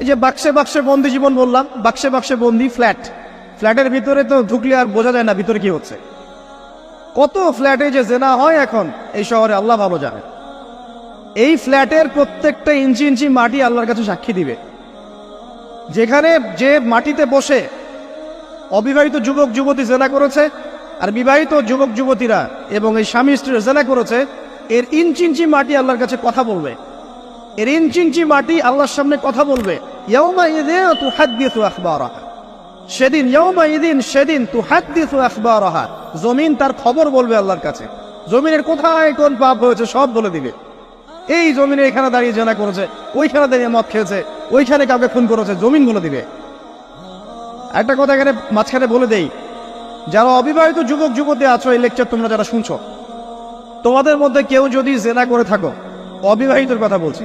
এই যে বাক্সে বাক্সে বন্দি জীবন বললাম, বাক্সে বাক্সে বন্দি ফ্ল্যাট। ফ্ল্যাটের ভিতরে তো ঢুকলে আর বোঝা যায় না ভিতরে কি হচ্ছে। কত ফ্ল্যাটে যে জেনা হয় এখন, এই শহরে আল্লাহ ভালো জানে এই ফ্ল্যাটের প্রত্যেকটা ইঞ্চি ইঞ্চি মাটি আল্লাহর কাছে সাক্ষী দিবে। যেখানে যে মাটিতে বসে অবিবাহিত যুবক যুবতী জেনা করেছে আর বিবাহিত যুবক যুবতীরা এবং এই স্বামী স্ত্রী জেনা করেছে, এর ইঞ্চি ইঞ্চি মাটি আল্লাহর কাছে কথা বলবে। এর ইঞ্চি ইঞ্চি মাটি আল্লাহর সামনে কথা বলবে। সেদিন সেদিন জমিন তার খবর বলবে আল্লাহর কাছে। জমিনের কোথায় কোন পাপ হয়েছে সব বলে দিবে। এই জমিনে এখানে দাঁড়িয়ে জেনা করেছে, ওইখানে দাঁড়িয়ে মদ খেয়েছে, ওইখানে কাউকে খুন করেছে, জমিন বলে দিবে। একটা কথা এখানে মাঝখানে বলে দেই, যারা অবিবাহিত যুবক যুবতী আছো, এই লেকচার তোমরা যারা শুনছো, তোমাদের মধ্যে কেউ যদি জেনা করে থাকো, অবিবাহিতর কথা বলছি।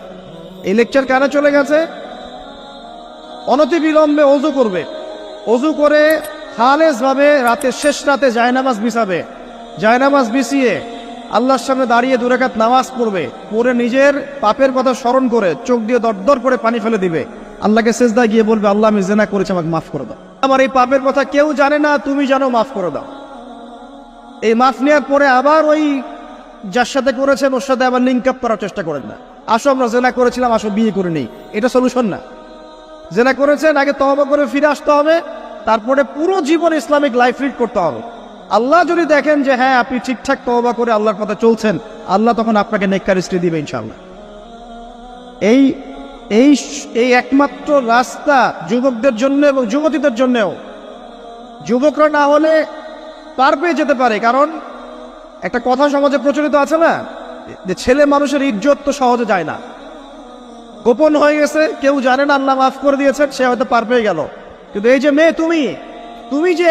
এই লেকচার কানে চলে গেছে? অনতি বিলম্বে অজু করবে। অজু করে খালেজ ভাবে রাতে শেষ রাতে জায়নামাজ বিছাবে। জায়নামাজ বিছিয়ে আল্লাহর সামনে দাঁড়িয়ে দুরাকাত নামাজ পড়বে। পড়ে নিজের পাপের কথা স্মরণ করে চোখ দিয়ে দরদর করে পানি ফেলে দিবে। আল্লাহকে সেজদা গিয়ে বলবে, আল্লাহ, আমি জেনা করেছি, আমাকে মাফ করে দাও। আমার এই পাপের কথা কেউ জানে না, তুমি জানো, মাফ করে দাও। এই মাফ নেওয়ার পরে আবার ওই যার সাথে করেছেন ওর সাথে আবার লিঙ্ক আপ করার চেষ্টা করেন না। আসো, আমরা জেনা করেছিলাম, আসো, বিয়ে করে নেই। এটা সলিউশন না। জেনা করেছেন, আগে তহবা করে ফিরে আসতে হবে, তারপরে পুরো জীবন ইসলামিক লাইফ লিড করতে হবে। আল্লাহ যদি দেখেন যে হ্যাঁ আপনি ঠিকঠাক তহবা করে আল্লাহর কথা চলছেন, আল্লাহ তখন আপনাকে নেককার স্ত্রী দিবে ইনশাআল্লাহ। এই এই এই একমাত্র রাস্তা যুবকদের জন্য এবং যুবতীদের জন্যও। যুবকরা না হলে পার পেয়ে যেতে পারে, কারণ একটা কথা সমাজে প্রচলিত আছে না যে ছেলে মানুষের ইজ্জত তো সহজে যায় না। গোপন হয়ে গেছে, কেউ জানে না, আল্লাহ মাফ করে দিয়েছেন, সে হয়তো পার পেয়ে গেল। কিন্তু এই যে মেয়ে, তুমি তুমি যে